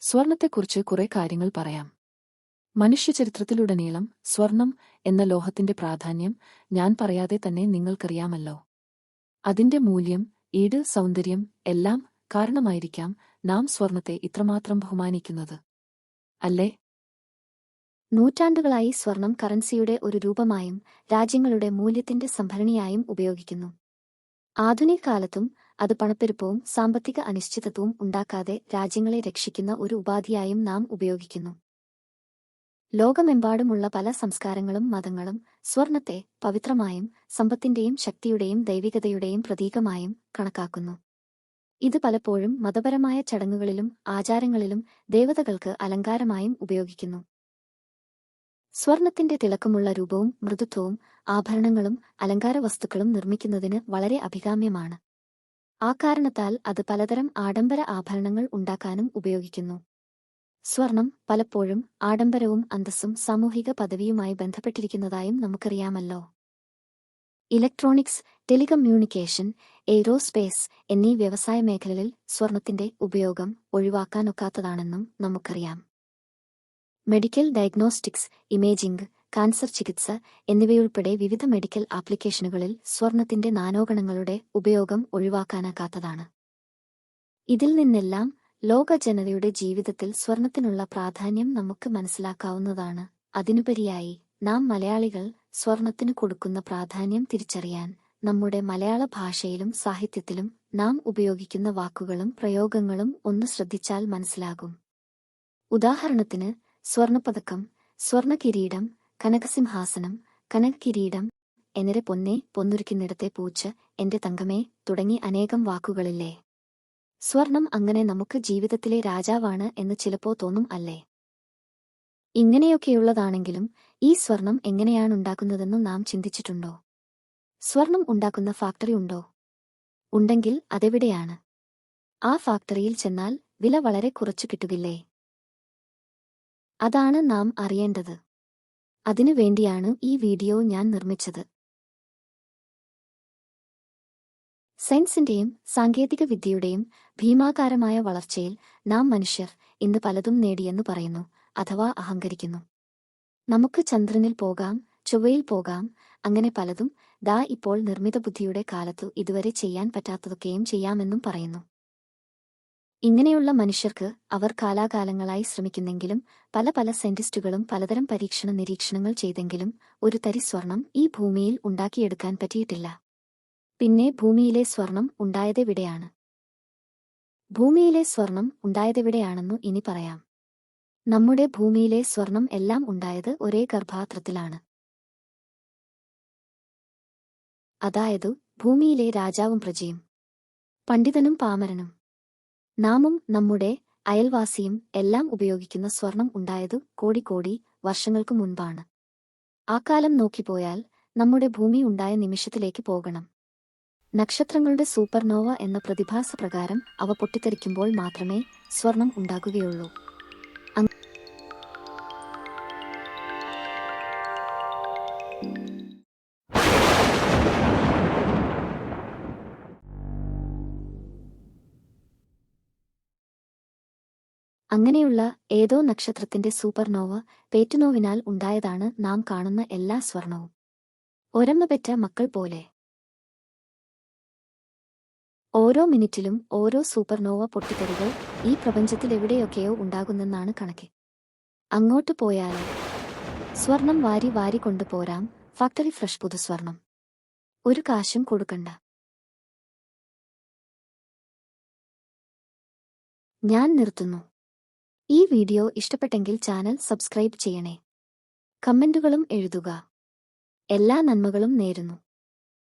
സ്വർണത്തെക്കുറിച്ച് കുറെ കാര്യങ്ങൾ പറയാം. മനുഷ്യചരിത്രത്തിലുടനീളം സ്വർണം എന്ന ലോഹത്തിന്റെ പ്രാധാന്യം ഞാൻ പറയാതെ തന്നെ നിങ്ങൾക്കറിയാമല്ലോ. അതിന്റെ മൂല്യം ഈട് സൗന്ദര്യം എല്ലാം കാരണമായിരിക്കാം നാം സ്വർണത്തെ ഇത്രമാത്രം ബഹുമാനിക്കുന്നത്. അല്ലേ? നൂറ്റാണ്ടുകളായി സ്വർണം കറൻസിയുടെ ഒരു രൂപമായും രാജ്യങ്ങളുടെ മൂല്യത്തിന്റെ സംഭരണിയായും ഉപയോഗിക്കുന്നു. ആധുനിക കാലത്തും അത് പണപ്പെരുപ്പവും സാമ്പത്തിക അനിശ്ചിതത്വവും ഉണ്ടാക്കാതെ രാജ്യങ്ങളെ രക്ഷിക്കുന്ന ഒരു ഉപാധിയായും നാം ഉപയോഗിക്കുന്നു. ലോകമെമ്പാടുമുള്ള പല സംസ്കാരങ്ങളും മതങ്ങളും സ്വർണത്തെ പവിത്രമായും സമ്പത്തിന്റെയും ശക്തിയുടെയും ദൈവികതയുടെയും പ്രതീകമായും കണക്കാക്കുന്നു. ഇത് പലപ്പോഴും മതപരമായ ചടങ്ങുകളിലും ആചാരങ്ങളിലും ദേവതകൾക്ക് അലങ്കാരമായും ഉപയോഗിക്കുന്നു. സ്വർണത്തിന്റെ തിളക്കമുള്ള രൂപവും മൃദുത്വവും ആഭരണങ്ങളും അലങ്കാര വസ്തുക്കളും നിർമ്മിക്കുന്നതിന് വളരെ അഭികാമ്യമാണ്. ആ കാരണത്താൽ അത് പലതരം ആഡംബര ആഭരണങ്ങൾ ഉണ്ടാക്കാനും ഉപയോഗിക്കുന്നു. സ്വർണം പലപ്പോഴും ആഡംബരവും അന്തസ്സും സാമൂഹിക പദവിയുമായി ബന്ധപ്പെട്ടിരിക്കുന്നതായും നമുക്കറിയാമല്ലോ. ഇലക്ട്രോണിക്സ് ടെലികമ്മ്യൂണിക്കേഷൻ എയ്റോസ്പേസ് എന്നീ വ്യവസായ മേഖലകളിൽ സ്വർണത്തിന്റെ ഉപയോഗം ഒഴിവാക്കാനൊക്കാത്തതാണെന്നും നമുക്കറിയാം. മെഡിക്കൽ ഡയഗ്നോസ്റ്റിക്സ് ഇമേജിംഗ് കാൻസർ ചികിത്സ എന്നിവയുൾപ്പെടെ വിവിധ മെഡിക്കൽ ആപ്ലിക്കേഷനുകളിൽ സ്വർണത്തിന്റെ നാനോഗണങ്ങളുടെ ഉപയോഗം ഒഴിവാക്കാനാകാത്തതാണ്. ഇതിൽ നിന്നെല്ലാം ലോക ജനതയുടെ ജീവിതത്തിൽ സ്വർണത്തിനുള്ള പ്രാധാന്യം നമുക്ക് മനസ്സിലാക്കാവുന്നതാണ്. അതിനുപരിയായി നാം മലയാളികൾ സ്വർണത്തിനു കൊടുക്കുന്ന പ്രാധാന്യം തിരിച്ചറിയാൻ നമ്മുടെ മലയാള ഭാഷയിലും സാഹിത്യത്തിലും നാം ഉപയോഗിക്കുന്ന വാക്കുകളും പ്രയോഗങ്ങളും ഒന്ന് ശ്രദ്ധിച്ചാൽ മനസ്സിലാകും. ഉദാഹരണത്തിന് സ്വർണപ്പതക്കം സ്വർണകിരീടം കനകസിംഹാസനം കനകകിരീടം എന്നെ പൊന്നെ പൊന്നുരുക്കുന്നിടത്തെ പൂച്ച എന്റെ തങ്കമേ തുടങ്ങി അനേകം വാക്കുകളില്ലേ. സ്വർണം അങ്ങനെ നമുക്ക് ജീവിതത്തിലെ രാജാവാണ് എന്ന് ചിലപ്പോ തോന്നും അല്ലേ. ഇങ്ങനെയൊക്കെയുള്ളതാണെങ്കിലും ഈ സ്വർണം എങ്ങനെയാണ് ഉണ്ടാക്കുന്നതെന്ന് നാം ചിന്തിച്ചിട്ടുണ്ടോ? സ്വർണം ഉണ്ടാക്കുന്ന ഫാക്ടറി ഉണ്ടോ? ഉണ്ടെങ്കിൽ അതെവിടെയാണ്? ആ ഫാക്ടറിയിൽ ചെന്നാൽ വില വളരെ കുറച്ചു കിട്ടുകില്ലേ? അതാണ് നാം അറിയേണ്ടത്. അതിനു വേണ്ടിയാണ് ഈ വീഡിയോ ഞാൻ നിർമ്മിച്ചത്. സയൻസിന്റെയും സാങ്കേതിക വിദ്യയുടെയും ഭീമാകാരമായ വളർച്ചയിൽ നാം മനുഷ്യർ ഇന്ന് പലതും നേടിയെന്ന് പറയുന്നു അഥവാ അഹങ്കരിക്കുന്നു. നമുക്ക് ചന്ദ്രനിൽ പോകാം ചൊവ്വയിൽ പോകാം അങ്ങനെ പലതും ദാ ഇപ്പോൾ നിർമ്മിത ബുദ്ധിയുടെ കാലത്തു ഇതുവരെ ചെയ്യാൻ പറ്റാത്തതൊക്കെയും ചെയ്യാമെന്നും പറയുന്നു. ഇങ്ങനെയുള്ള മനുഷ്യർക്ക് അവർ കാലാകാലങ്ങളായി ശ്രമിക്കുന്നെങ്കിലും പല പല സയന്റിസ്റ്റുകളും പലതരം പരീക്ഷണ നിരീക്ഷണങ്ങൾ ചെയ്തെങ്കിലും ഒരു തരി സ്വർണം ഈ ഭൂമിയിൽ ഉണ്ടാക്കിയെടുക്കാൻ പറ്റിയിട്ടില്ല. പിന്നെ ഭൂമിയിലെ സ്വർണം ഉണ്ടായതെവിടെയാണ്? ഭൂമിയിലെ സ്വർണം ഉണ്ടായതെവിടെയാണെന്നു ഇനി പറയാം. നമ്മുടെ ഭൂമിയിലെ സ്വർണം എല്ലാം ഉണ്ടായത് ഒരേ ഗർഭാത്രത്തിലാണ്. അതായത് ഭൂമിയിലെ രാജാവും പ്രജയും. പണ്ഡിതനും പാമരനും. നാമും നമ്മുടെ അയൽവാസിയും എല്ലാം ഉപയോഗിക്കുന്ന സ്വർണം ഉണ്ടായത് കോടി വർഷങ്ങൾക്കു മുൻപാണ്. ആ കാലം നോക്കിപ്പോയാൽ നമ്മുടെ ഭൂമി ഉണ്ടായ നിമിഷത്തിലേക്ക് പോകണം. നക്ഷത്രങ്ങളുടെ സൂപ്പർനോവ എന്ന പ്രതിഭാസ പ്രകാരം അവ പൊട്ടിത്തെറിക്കുമ്പോൾ മാത്രമേ സ്വർണം ഉണ്ടാകുകയുള്ളൂ. അങ്ങനെയുള്ള ഏതോ നക്ഷത്രത്തിന്റെ സൂപ്പർനോവ പേറ്റുനോവിനാൽ ഉണ്ടായതാണ് നാം കാണുന്ന എല്ലാ സ്വർണവും. ഒരമ്മ പെറ്റ മക്കൾ പോലെ. ഓരോ മിനിറ്റിലും ഓരോ സൂപ്പർനോവ പൊട്ടിത്തെറികൾ ഈ പ്രപഞ്ചത്തിൽ എവിടെയൊക്കെയോ ഉണ്ടാകുന്നെന്നാണ് കണക്ക്. അങ്ങോട്ട് പോയാലോ സ്വർണം വാരി വാരി കൊണ്ടുപോരാം ഫാക്ടറി ഫ്രഷ് പുതുസ്വർണം. ഒരു കാശും കൊടുക്കണ്ട. ഞാൻ നിർത്തുന്നു. ഈ വീഡിയോ ഇഷ്ടപ്പെട്ടെങ്കിൽ ചാനൽ സബ്സ്ക്രൈബ് ചെയ്യണേ. കമന്റുകളും എഴുതുക. എല്ലാ നന്മകളും നേരുന്നു.